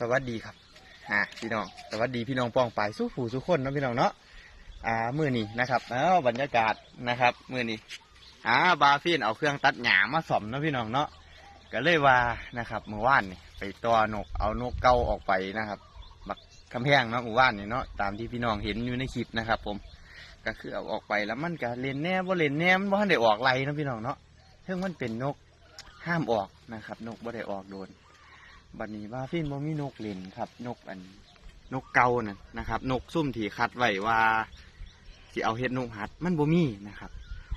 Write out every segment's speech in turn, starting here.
สวัสดีครับอ่าพี่น้องสวัสดีพี่น้องป้องไปสู้ผู้สู้คนนะพี่น้องเนาะอ่ามือนี้นะครับเอ้าบรรยากาศนะครับมือนี้อ่าบาฟินเอาเครื่องตัดหญ้ามาสอมนะพี่น้องเนาะก็เลยว่านะครับเมื่อวานนี่ไปตัวนกเอานกเก่าออกไปนะครับบักคำแพงเนาะเมื่อวานนี่เนาะตามที่พี่น้องเห็นอยู่ในคลิปนะครับ ผม ก็คือเอาออกไปแล้วมันก็เลนแน่บ่เลนแน่มันบ่ทันได้ออกไรนะพี่น้องเนาะซึ่งมันเป็นนกห้ามออกนะครับ นกบ่ได้ออกโดน บัดนี้ว่าฟินบ่มีนกเล่นครับ นกอันนกเก่านั่นนะครับ นกซุ่มที่คัดไว้ว่าสิเอาเฮ็ดนกหัด มันบ่มีนะครับ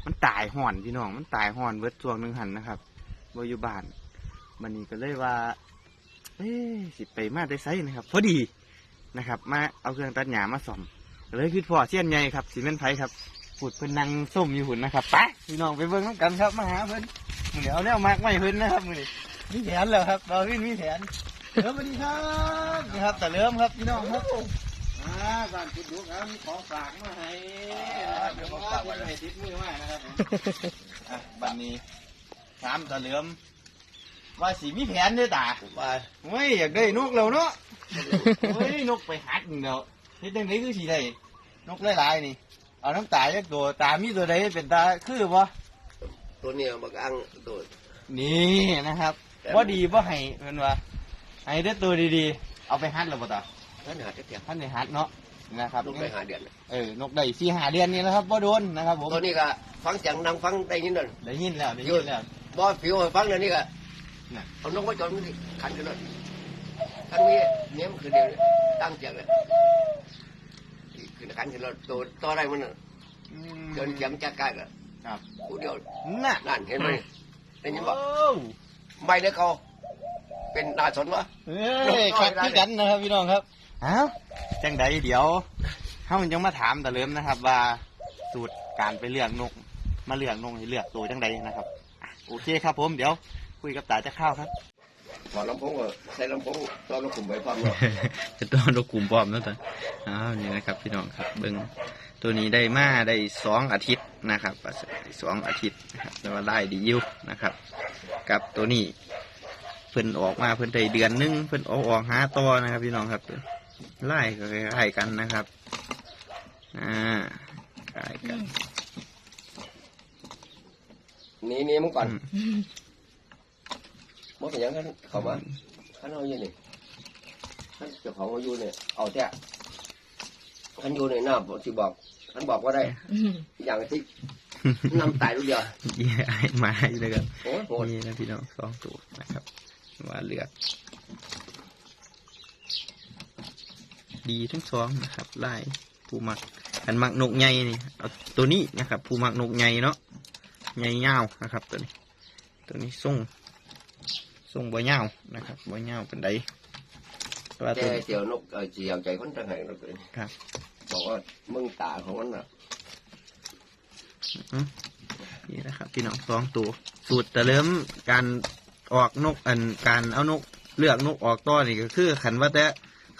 มันตายห่อนพี่น้องมันตายห่อนเบิดช่วงหนึ่งหันนะครับบ่อยู่บ้านบัดนี้ก็เลยว่า เอ๊สิไปมาได้ไสนะครับ พอดีนะครับ มาเอาเครื่องตัดหญ้ามาซ่อมเลยคือพ่อเสี้ยนใหญ่ครับสิแม่นไผครับพูดเพิ่นนั่งส้มอยู่หุ่นนะครับไปพี่น้องไปเบิ่งนำกันครับมาหาเพิ่นมื้อนี้เอาแนวมากไม่เพิ่นนะครับมือนี้ มีแผนแล้วครับเราวิ่งมีแผนเริ่มสวัสดีครับนี่ครับแต่เริ่มครับพี่น้องครับอ่าบ้านคุณดูครับมีของฝากมาให้นะครับเดี๋ยวผมฝากไว้ให้ติดมือมานะครับผมอะบันนี้ถามตะเหลือมว่าสีมีแผนเด้วยตาว่าเฮ้ยอยากได้นกแล้วเนาะเฮ้ยนกไปหัดหนึ่งเดียวเฮ็ดจังไดคือสีได้นกหลายๆนี่เอาน้ำตาจากตัวตามีตัวใดเป็นตาคือบ่ตัวเนี้ยบักอังตัวนี่นะครับ ว่าดีว่าให้เพิ่นว่าให้ได้ตัวดีๆ เอาไปฮัดแล้วบ่ตาท่านหาเทียบท่านในฮัดเนาะนะครับลูกไปหาเดือนเออนกได้สี่หาเดือนนี่นะครับบ่โดนนะครับผมตัวนี้ก็ฟังเสียงดังฟังได้ยินนั่น ได้ยินแล้วได้ยินแล้วบ่ผิวให้ฟังเลยนี่ก็น่ะ เอานกมาจนมันขันกันเลยขันนี้เนี้ยมันคือเดียวตั้งเสียงเลยคือขันกันแล้วตัวตัวอะไรมันเดินเสียงจักกายกันครับ กูเดียวน่ะนั่นเห็นไหมได้ยินบ่โอ้ ไม่ได้เขาเป็นนาสนวะเอ้ยขัดคือกันนะครับพี่น้องครับเอ้าจังใดเดี๋ยวเฮายังมาถามตะเลิมนะครับ ว่าสูตรการไปเลือกนก มาเลือกนกให้เลือกตัวจังใดนะครับอะโอเคครับผมเดี๋ยวคุยกับตาจะเข้าวครับพอลำโพงก็ใส่ลำโพงตอนเราขุมไปความเนาะ จะต้องนกกลุ่มปลอมแล้วตอนอ้าวนี่นะครับ พี่น้องครับเบิ้ง ตัวนี้ได้มาได้สองอาทิตย์นะครับสองอาทิตย์นะครับแต่ว่าไล่ดีอยู่นะครับ กับตัวนี้เพิ่นออกมาเพิ่นได้เดือนหนึงเพิ่นออกออกหาต่อนะครับ พี่น้องครับไล่ก็คล้ายๆกันนะครับอ่าคล้ายกันหนี่นี่มึงก่อนอืมมันเป็นอยังนั้นเข้ามาขันเอาอยู่นี่ขันเจ้าของเอาอยู่เนี่ยเอาแท้ขันอยู่ในหน้าบอกที่บอก ขันบอกว่าได้ อย่างที่น้ำตายลูกเดียวเยี่ยไอ้ไม้เลยครับโอ้ยโหดนี่นะพี่น้องสองตัวนะครับว่าเลือก ดีทั้งสองนะครับไล่ผู้มักอันมักนกใหญ่นี่เอาตัวนี้นะครับ ผู้มักนกใหญ่เนาะใหญ่ยาวนะครับ ตัวนี้ ตัวนี้ส่งส่งบ่ยาวนะครับบ่ยาวเป็นไดแต่ว่าแกตัวนี้เจียวนกเออเจียวใจคนต่างหากเราเลยครับ บอกว่ามึงตาของมันน่ะนี่นะครับพี่น้องสองตัว สูตรแต่เริ่มการออกนกอันการเอานกเลือกนกออกต้อนี่ก็คือ ขันว่าแต่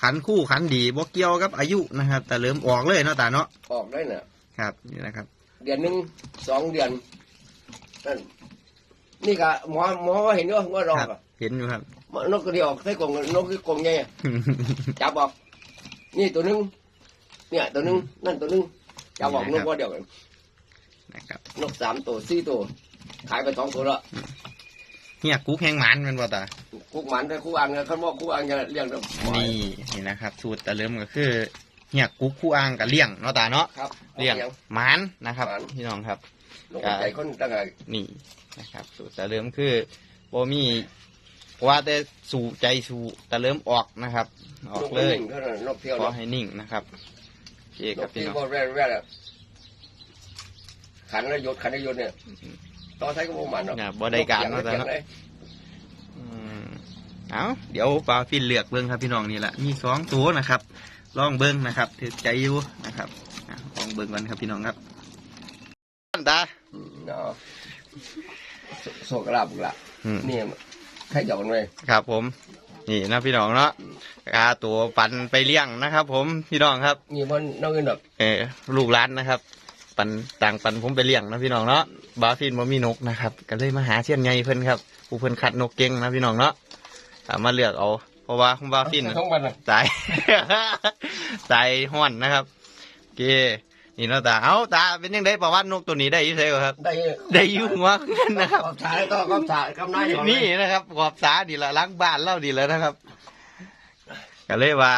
ขันคู่ขันดีบ่เกี่ยวกับอายุนะครับ แต่เริ่มออกเลยเนาะตาเนาะออกได้น่ะครับนี่นะครับ เดือนหนึ่งสองเดือนนั่นนี่ก็หมอหมอว่าเห็นด้วยว่าลองครับอะเห็นอยู่ครับนกกระเดียวใส่กรงนกคือกรงไงจับบอกนี่ตัวหนึง เนี่ยตัวหนึงนั่นตัวหนึงจับบอกนกว่าเดียวกันนะครับนกสามตัวสี่ตัวขายไปสองตัวแล้วเฮียกุ๊กแห้งหมันแมันบ่ตาคุกหมันได้คุกอ่างเนี่ยเขาบอกคุกอ่างจะเลี้ยงได้นี่นี่นะครับ สูตรแต่เริ่มก็คือเฮียกุ๊กคู่อ่างกับเลี้ยงเนาะตาเนาะครับเลี้ยงหมันนะครับหมันพี่น้องครับนกใจคนต่างหากนี่นะครับ สูตรแต่เริ่มคือบ่มีว่าแต่สู่ใจสู่แต่เริ่มออกนะครับ ออกนกเลยนิ่งเท่านั้นนกเที่ยวขอนะให้นิ่งนะครับโอ เคนครับกพี่ที่น้องว่าแร่แร่อะขันแล้วหยดขันแล้วหยดเนี่ยต่อใช้ก็บ่หมันหรอกอย่าบ่ได้การนเนาะกแต่เสียงเนาะเลยอืมเอาเดี๋ยวปลาฟินเลือกเบิ้งครับพี่น้องนี่แหละมีสองตัวนะครับ ลองเบิ้งนะครับถือใจอยู่นะครับอะลองเบิ้งกันครับพี่น้องครับตาอืมเนาะโศโศกลาบละอืมนี่ใครหยอกกันไว้ครับผม นี่นะพี่น้องเนาะกาตัวปันไปเลี้ยงนะครับผมพี่น้องครับนี่มันนอกเงินแบบเออลูกร้านนะครับ ปันต่างปันผมไปเลี้ยงนะพี่น้องเนาะบาฟินบ่มีนกนะครับก็เลยมาหาเชียนใหญ่เพิ่นครับผู้เพิ่นขัดนกเก่งนะพี่น้องเนาะสามารถเลือกเอา เพราะว่าคุณบาฟินทั้งวันเลยสายสายห้อนนะครับโอเค นี่เนาะตา เอาตาเป็นยังไงประวัตินกตัวนี้ได้อยี่ไสก่อนครับ ได้ได้อยุ่หัวขึ้นนะครับ ขอบสายก็ขอบสายกำนายอยู่นี่นะครับขอบสาดีละล้างบ้านเล่าดีแล้วนะครับก็เลยว่า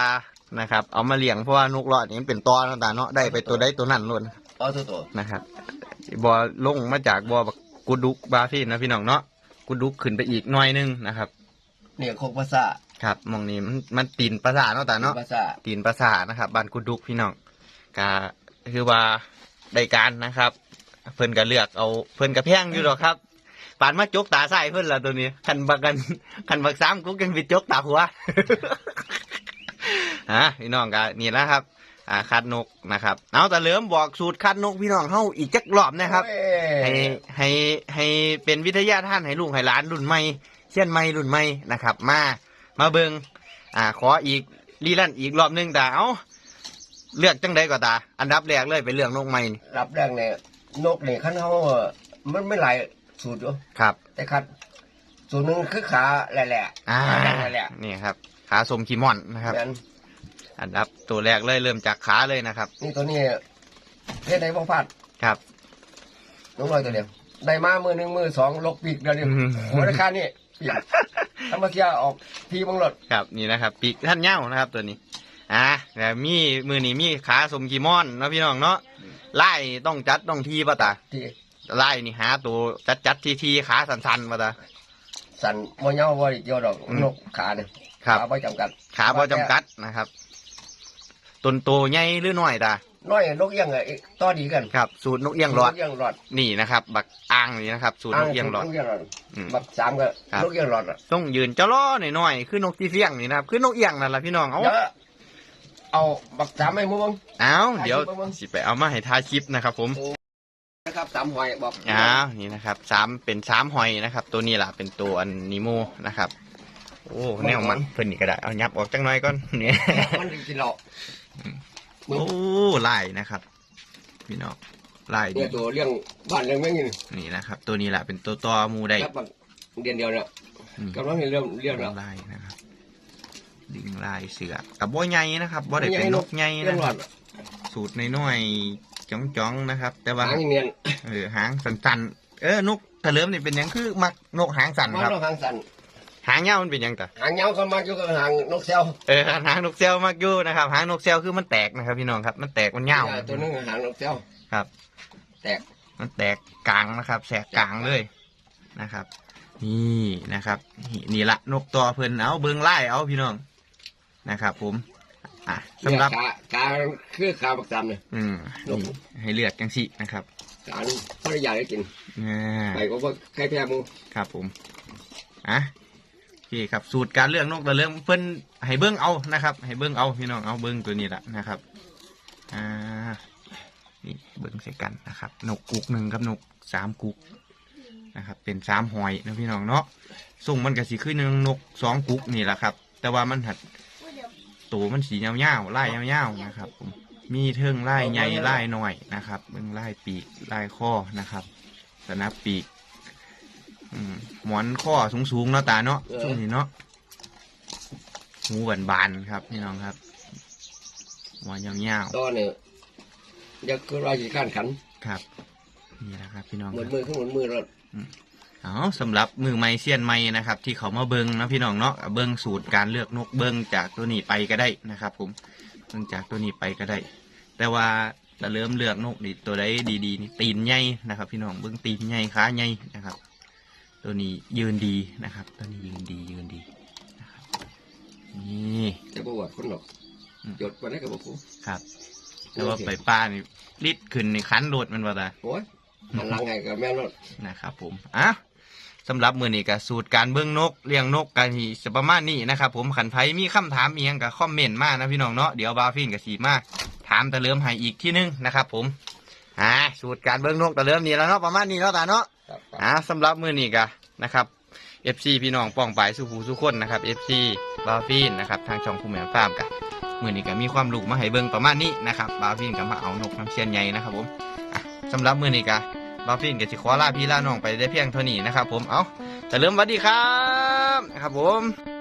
นะครับ เอามาเลี้ยงเพราะว่านกหลอดนี่มันเป็นตอเนาะตาเนาะได้ไปตัวใดตัวนั้นล้วนเอาตัวตัวนะครับบอลงมาจากบอบักกุดุกบาฟินนะพี่น้องเนาะกุดุกขึ้นไปอีกหน่อยนึงนะครับ เนี่ยโคกภาษาครับมองนี้มันมันตีนประสาทเนาะตาเนาะภาษาตีนประสาทนะครับบ้านกุดุกพี่น้องก็ คือว่าได้การนะครับ เพิ่นก็เลือกเอาเพิ่นก็แพงอยู่หรอกครับปานมาจกตาใส่เพิ่นละตัวนี้คันบักกันคันบักซ้ำกุ๊กยังไปจกตาหัวฮะพี่น้องก็นี่นะครับ อ่าคัดนกนะครับ เอาแต่เหลิมบอกสูตรคัดนกพี่น้องเฮาอีกจักรอบนะครับ ให้ให้ให้เป็นวิทยาท่านให้ลูกให้หลานรุ่นใหม่เช่นใหม่รุ่นใหม่นะครับ มามาเบิงอ่าขออีกรีลันอีกรอบหนึงแต่เอา เลือกจังใดก็ตา อันดับแรกเลยเป็นเรื่องนกใหม่นี่รับแรกเนี่ยนกเนี่ยขั้นเขามันไม่หลายสูตรอยู่ครับ แต่คัดสูตรหนึ่งคือขาแหละอ่าขาแหละนี่ครับ ขาสมขีม่อนนะครับนั้นอันดับตัวแรกเลยเริ่มจากขาเลยนะครับ นี่ตัวนี้เฮ็ดได้บ่พลาดครับ นกน้อยตัวเดียวได้มามือหนึ่งมือสองลกปีกเดียวเดียวอืมหัวราคานี่ปีกธรรมเสียออกทีบังรถครับนี่นะครับ ปีกท่านเหย้านะครับ ตัวนี้ อ่าแล้วมีมือนี้มีขาสมขีม่อนเนาะพี่น้องเนาะไล่ต้องจัดต้องทีป่ะตาที่ไล่นี่หาตัวจัดจัดทีทีขาสันสันๆมาตาสั่นมเหยาบ่ได้เกี่ยวดอกอืมนกขาเนี่ยครับขาบ่จำกัด ขาพอจำกัดนะครับตนโตใหญ่หรือน้อยตาน้อยนกเอี้ยงอะอีกต่อดีกันครับ สูตรนกเอี้ยงหลอดนกเอี้ยงหลอดนี่นะครับ บักอ่างนี่นะครับ สูตรนกเอี้ยงหลอดนกเอี้ยงหลอดอืมบักสามก็ครับนกเอี้ยงหลอดอะต้องยืนเจ้าล้อหน่อยๆคือนกที่เสียงนี่นะครับคือนกเอี้ยงนั่นแหละพี่น้องเอา เดี๋ยวเอาบักสามให้มึงเอาเดี๋ยวถ่ายคลิปไว้มั้งสิไปเอามาให้ทายคลิปนะครับ ผมนะครับสามหอยบอกอ้าวนี่นะครับสามเป็นสามหอยนะครับ ตัวนี้ล่ะเป็นตัวอันนิโมนะครับ โอ้แนวมันเพิ่นนี่ก็ได้เอายับออกจังหน่อยก่อนเนี่ยมันกินเหล้าโอ้ลายนะครับ พี่น้องลายดีเนี่ยตัวเลี้ยงบ้านเลี้ยงแม่งนี่นี่นะครับ ตัวนี้แหละเป็นตัวตอหมูได้ครับบักเดือนเดียวเนี่ยนี่กำลังเริ่มเลี้ยงแล้วลายนะครับ ดึงลายเสือกับบ่ใหญ่นะครับบ่ได้เป็นนกใหญ่เลี้ยนะงหคลอรับดสูตรน้อยๆจ้องๆนะครับ แต่ว่าหางเนียนเออหางสั้นๆเออนกตะเลิมนี่เป็นหยังคือมักนกหางสั้นมันครับต้องหางสั่นหางยาวมันเป็นหยังตะหางยาวก็มาอยู่กับหางนกเซลเออหางนกเซลมากอยู่นะครับหางนกเซลคือมันแตกนะครับพี่น้องครับ มันแตกมันยาวตัวนึงหางนกเซลครับ แตกมันแตกกลางนะครับแสกกลางเลยนะครับ นี่นะครับนี่นี่ละนกตัวเพิ่นเอาเบิงไล่เอาพี่น้อง นะครับผมอะสำหรับกากาคือขาบักสามเนี่ยอืมนี่ให้เลือกจังสินะครับการภรรยาได้กินอ่าไปก็ว่าใครแพ้มูครับผมอะโอเคครับสูตรการเลือกนกแต่เรื่องเพิ่นให้เบิ้งเอานะครับ ให้เบิ้งเอาพี่น้องเอาเบิ้งตัวนี้ละนะครับอ่านี่เบิ้งใส่กันนะครับนกกุกหนึ่งกับนกสามกุกนะครับเป็นสามหอยนะพี่น้องเนาะส่งมันกับสีขึ้นหนึ่งนกสองกุกนี่แหละครับ แต่ว่ามันหัด ตัวมันสียาวๆไล่ยาวๆนะครับ ผมมีเทิงไล่ใหญ่ไล่น้อยนะครับเบิ้งไล่ปีกไล่ข้อนะครับ สนับปีกอืมหมอนข้อสูงๆเนาะตาเนาะช่วงนี้เนาะหูบานบานๆครับพี่น้องครับหัวยาวตอนเนี่ยอยากคือรอยขีข้านขันๆครับ นี่แหละครับ พี่น้องเหคมือรันบมือขึ้นเหมือนมือรถ เอาสำหรับมือไม้เซียนไม้นะครับ ที่เขามาเบิงนะพี่น้องเนาะเบิงสูตรการเลือกนกเบิงจากตัวนี้ไปก็ได้นะครับ ผมเบิงจากตัวนี้ไปก็ได้ แต่ว่าจะเริ่มเลือกนกนี่ตัวใดดีๆนี่ตีนใหญ่นะครับ พี่น้องเบิงตีนใหญ่ขาใหญ่นะครับ ตัวนี้ยืนดีนะครับ ตัวนี้ยืนดียืนดีนะครับนี่จะบวชคนหรอกอืมหยดวันนี้กับบุกครับแต่ว่าไปป้านี่ลิดขึ้นในคันโดดมันว่าตาโอ้ยมันลังไงกับแม่รถนะครับผมอะ สำหรับมือนี้กับสูตรการเบิ้งนกเลี้ยงนกกันที่จะประมาณนี้นะครับผมขันไผมีคำถามเอียงกับคอมเมนต์มานะพี่น้องเนาะเดี๋ยวบาฟินกับสีมาถามตะเลิมให้อีกที่นึงนะครับผมอ่าสูตรการเบิ้งนกตะเลิมนี่แล้วเนาะประมาณนี้เนาะตาเนาะครับอ่าสำหรับมือนี้กะนะครับ FC พี่น้องป้องปายสุภูสุคนนะครับ FC บาฟินนะครับทางช่องคูแมนฟาร์มกะมือนี้ก็มีความรู้มาให้เบิ้งประมาณนี้นะครับบาฟินก็มาเอานกน้ำเชียนใหญ่นะครับผมอะสำหรับมือนี้กะ บาฟินกับสิขอลาพี่ลาน้องไปได้เพียงเท่านี้นะครับผม เอาจะเริ่มวัสดีครับนะครับผม